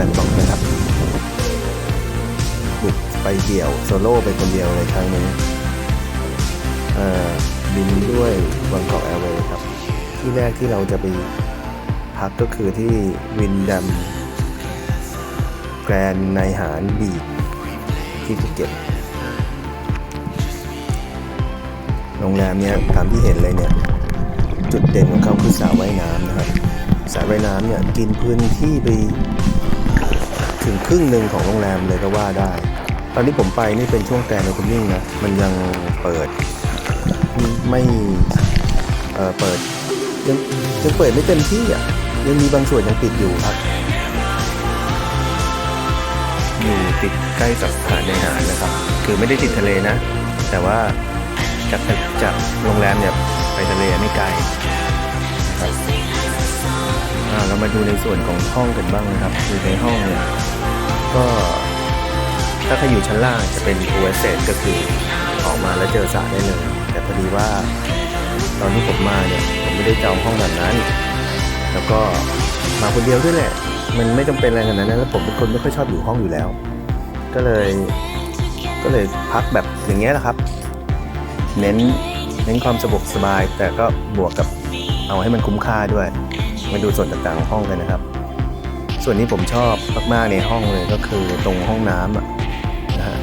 ซนด์บ็อกนะครับบุกไปเดี่ยวโซโล่ไปคนเดียวในครั้งนี้บินด้วยบางกอกแอร์เวย์ครับ ที่แรกที่เราจะไปพักก็คือที่วินดัมแกรนไนหารบีที่ภูเก็ตโรงแรมเนี้ยตามที่เห็นเลยเนี่ย จุดเด่นของเขาคือสระว่ายน้ำนะครับสระว่ายน้ำเนี่ยกินพื้นที่ไป ถึงครึ่งหนึ่งของโรงแรมเลยก็ว่าได้ ตอนที่ผมไปนี่เป็นช่วงแกรนด์โอเพนนิ่งนะมันยังเปิด ไม่เออเปิดยังยังเปิดไม่เต็มที่อะยังมีบางส่วนยังปิดอยู่ครับ อยู่ติดใกล้กับหาดในหาดนะครับ คือไม่ได้ติดทะเลนะ แต่ว่าจากจากโรงแรมเนี่ยไปทะเลไม่ไกลนะครับอ่าเรามาดูในส่วนของห้องกันบ้างนะครับคือในห้องเนี่ย ก็ถ้าใครอยู่ชั้นล่างจะเป็นฟูเอเซตก็คือออกมาแล้วเจอสระได้เลย แต่พอดีว่าตอนที่ผมมาเนี่ยผมไม่ได้จองห้องแบบนั้น แล้วก็มาคนเดียวด้วยแหละ มันไม่จำเป็นอะไรขนาดนั้นแล้วผมเป็นคนไม่ค่อยชอบอยู่ห้องอยู่แล้ว ก็เลย ก็เลยพักแบบอย่างเงี้ยแหละครับ เน้นเน้นความสะดวกสบาย แต่ก็บวกกับเอาให้มันคุ้มค่าด้วยมาดูส่วนต่างๆของห้องกันนะครับ ส่วนนี้ผมชอบมากๆในห้องเลยก็คือตรงห้องน้ำอะนะฮะ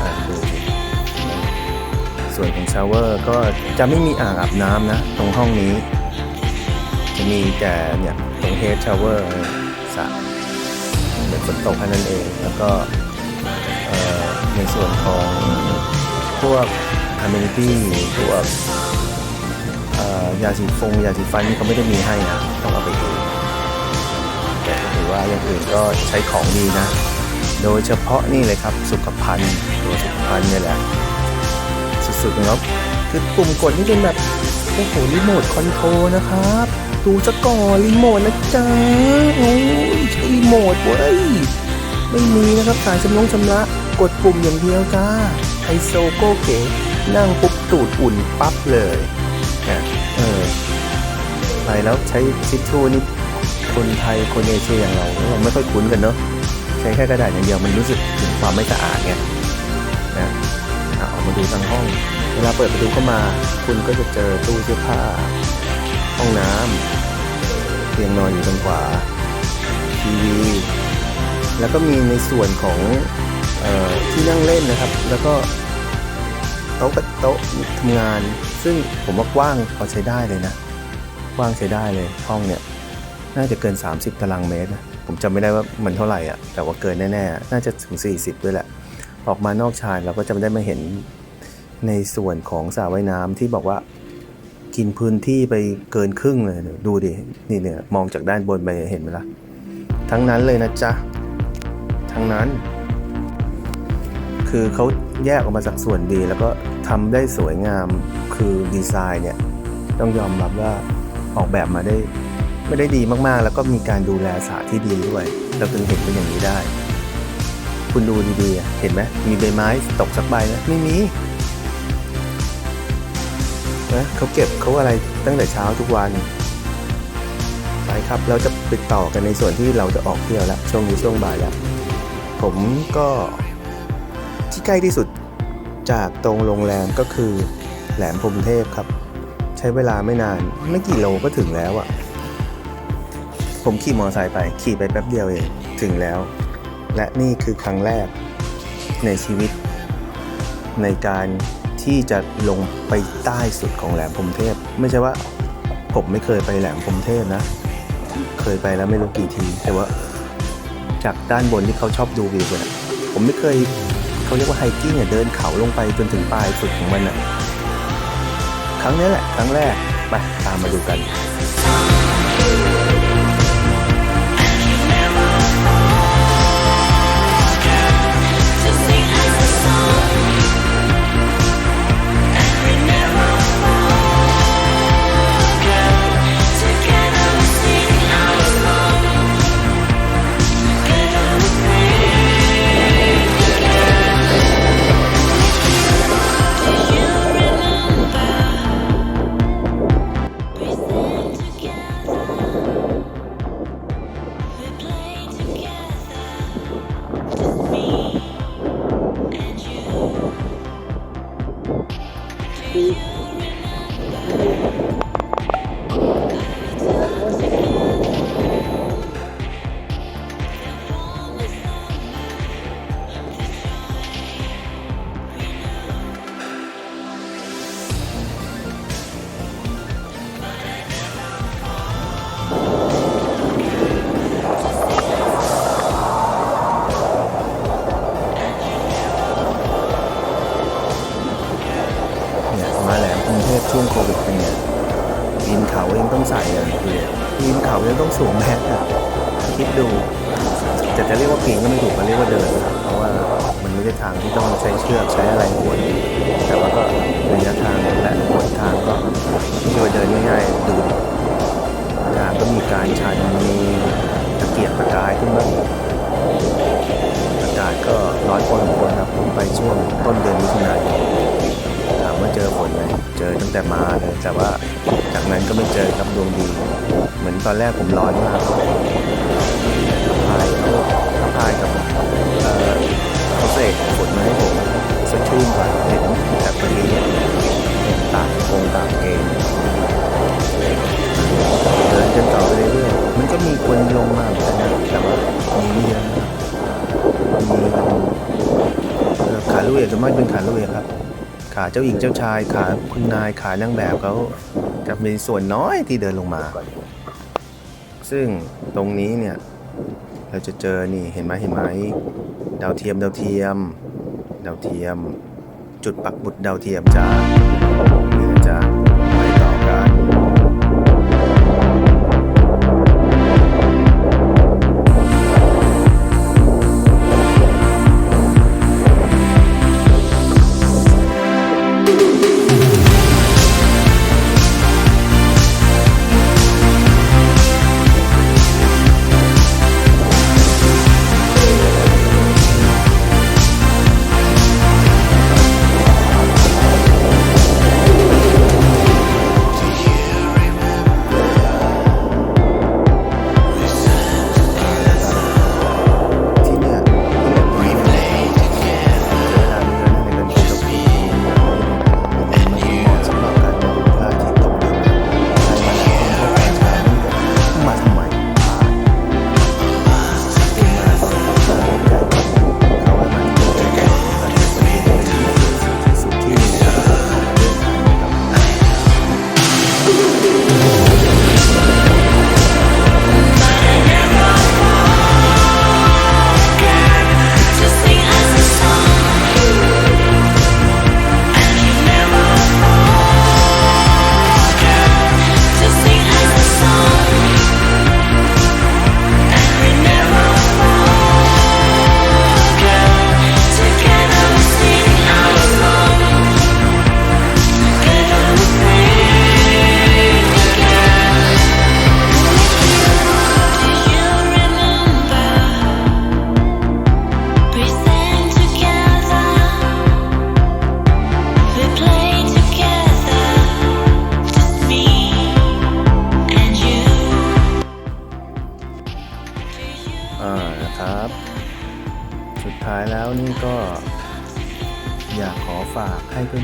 อ่าดูส่วนของชาวเวอร์ก็จะไม่มีอ่างอาบน้ำนะ ตรงห้องนี้ จะมีแต่เนี่ยตรงเฮดชาวเวอร์สระเดี๋ยวฝนตกแค่นั้นเอง แล้วก็ในส่วนของพวก amenities พวกยาสีฟงยาสีฟันนี่เขาไม่ได้มีให้นะต้องเอาไป รือว่าอย่างอื่นก็ใช้ของดีนะ โดยเฉพาะนี่เลยครับสุขภัณฑ์ตัวสุขภัณฑ์เนี่ยแหละ สุดๆนะครับคือปุ่มกดนี่เป็นแบบโอ้โหรีโมทคอนโทรลนะครับ ดูจะก่อนรีโมทนะจ๊ะโอ้ยใช้รีโมทเว้ยไม่มีนะครับสายชำนงชำระกดปุ่มอย่างเดียวจ้าไฮโซโก้เก๋นั่งปุ๊บตูดอุ่นปั๊บเลยนะเออไปแล้วใช้ทิชชู่นี่ คนไทยคนเอเชียอย่างเราเราไม่ค่อยคุ้นกันเนาะใช้แค่กระดาษอย่างเดียวมันรู้สึกถึงความไม่สะอาดไงนะอะออกมาดูทางห้อง เวลาเปิดประตูเข้ามา คุณก็จะเจอตู้เสื้อผ้า ห้องน้ำเตียงนอนอยู่ทางขวาทีวีแล้วก็มีในส่วนของออที่นั่งเล่นนะครับ แล้วก็โต๊ะกับโต๊ะทำงาน ซึ่งผมว่ากว้างพอใช้ได้เลยนะกว้างใช้ได้เลยห้องเนี่ย น่าจะเกิน 30 ตารางเมตรนะผมจำไม่ได้ว่ามันเท่าไหร่อะ แต่ว่าเกินแน่ๆ น่าจะถึง 40 ด้วยแหละ ออกมานอกชายเราก็จะไม่ได้มาเห็นในส่วนของสระว่ายน้ำที่บอกว่ากินพื้นที่ไปเกินครึ่งเลยเนี่ยดูดิ นี่เนี่ยมองจากด้านบนไปเห็นไหมล่ะ ทั้งนั้นเลยนะจ๊ะ ทั้งนั้น คือเขาแยกออกมาจากส่วนดี แล้วก็ทำได้สวยงาม คือดีไซน์เนี่ย ต้องยอมรับว่าออกแบบมาได้ ไม่ได้ดีมากๆ แล้วก็มีการดูแลสระที่ดีด้วย เราถึงเห็นเป็นอย่างนี้ได้ คุณดูดีๆ เห็นไหมมีใบไม้ตกสักใบไหมไม่มีนะเขาเก็บเขาอะไรตั้งแต่เช้าทุกวันไปครับเราจะไปต่อกันในส่วนที่เราจะออกเที่ยวแล้วช่วงนี้ช่วงบ่ายแล้ว ผมก็ที่ใกล้ที่สุดจากตรงโรงแรมก็คือแหลมพรมเทพครับ ใช้เวลาไม่นานไม่กี่โลก็ถึงแล้วอะ่ะ ผมขี่มอเตอร์ไซค์ไปขี่ไปแป๊บเดียวเองถึงแล้ว และนี่คือครั้งแรกในชีวิต ในการที่จะลงไปใต้สุดของแหลมพรมเทพ ไม่ใช่ว่าผมไม่เคยไปแหลมพรมเทพนะ เคยไปแล้วไม่รู้กี่ที แต่ว่า จากด้านบนที่เขาชอบดูวิวกันอะผมไม่เคยเขาเรียกว่าไฮกิ้งอะเดินเขาลงไปจนถึงปลายสุดของมันอะครั้งนี้แหละ ครั้งแรกไปตามมาดูกัน ช่วงโควิดเป็นไงปีนเขายังต้องใส่เลยคือปีนเขายังต้องสวมแมสอะคิดดูจะจะเรียกว่าปีนก็ไม่ถูกก็เรียกว่าเดินนะเพราะว่ามันไม่ได้ทางที่ต้องใช้เชือกใช้อะไรหวนแต่ว่าก็ระยะทางและหนทางก็ไม่ใช่ว่าเดินง่ายๆดูทางก็มีการชันมีตะเกียกตะกายขึ้นบ้างอากาศก็ร้อนพอสมควรครับผมไปช่วงต้นเดือนมิถุนายน ถามว่าเจอฝนไหมเจอตั้งแต่มาเลย แต่ว่าจากนั้นก็ไม่เจอครับดวงดี เหมือนตอนแรกผมร้อนมากพายพพายกับเอ่อเขาเสกฝนมาให้ผมสดชื่นกว่าเห็นแต่ตอนนี้เนี่ากคงต่ากเองเดินกันต่อไปเรื่อยๆมันก็มีคนลงมาเหมือนกันนะแต่ว่ามีไม่เยอะนะครับมีเอ่อขาลุยจะมากเป็นขาลุยครับ ขาเจ้าหญิงเจ้าชายขาคุณนายขานางแบบเขาจะมีส่วนน้อยที่เดินลงมา ซึ่งตรงนี้เนี่ย เราจะเจอนี่เห็นไหมเห็นไหมดาวเทียมดาวเทียม ดาวเทียม จุดปักบุดดาวเทียมจ้านี่จ้า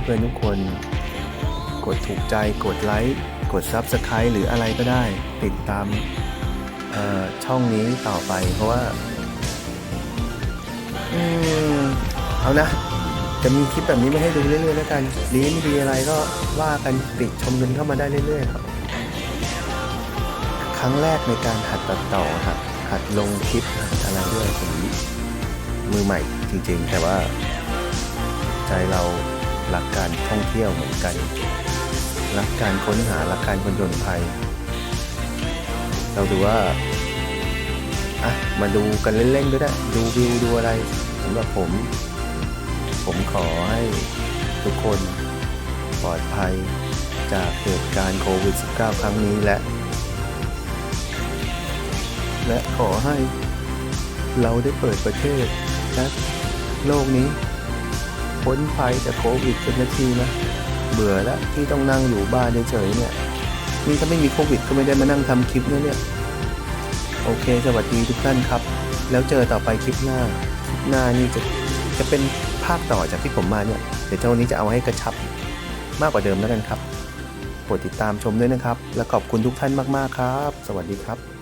พื่อนๆทุกคน กดถูกใจกดไลค์กด Subscribe หรืออะไรก็ได้ ติดตามช่องนี้ต่อไปเพราะว่าอืมเอานะ จะมีคลิปแบบนี้มาให้ดูเรื่อยๆแล้วกันดีไม่ดีอะไรก็ว่ากันติชมกันเข้ามาได้เรื่อยๆครับ ครั้งแรกในการหัดตัดต่อครับหัดลงคลิปอะไรด้วยผมมือใหม่จริงๆ แต่ว่าใจเรา รักการท่องเที่ยวเหมือนกันรักการค้นหารักการผจญภัย เราดูว่าอะมาดูกันเล่นๆก็ได้ดูวิวดูอะไรสำหรับผม ผมขอให้ทุกคนปลอดภัยจากเหตุการณ์โควิด -19 ครั้งนี้และ และขอให้เราได้เปิดประเทศและโลกนี้ พ้นภัยจากโควิดกันนาทีนะ เบื่อแล้วที่ต้องนั่งอยู่บ้านเฉยๆเนี่ย นี่ถ้าไม่มีโควิดก็ไม่ได้มานั่งทำคลิปนะเนี่ย โอเค สวัสดีทุกท่านครับ แล้วเจอต่อไปคลิปหน้า คลิปหน้านี่จะจะเป็นภาคต่อจากที่ผมมาเนี่ย เดี๋ยวเจ้านี้จะเอาให้กระชับมากกว่าเดิมแล้วกันครับ โปรดติดตามชมด้วยนะครับ และขอบคุณทุกท่านมากๆครับ สวัสดีครับ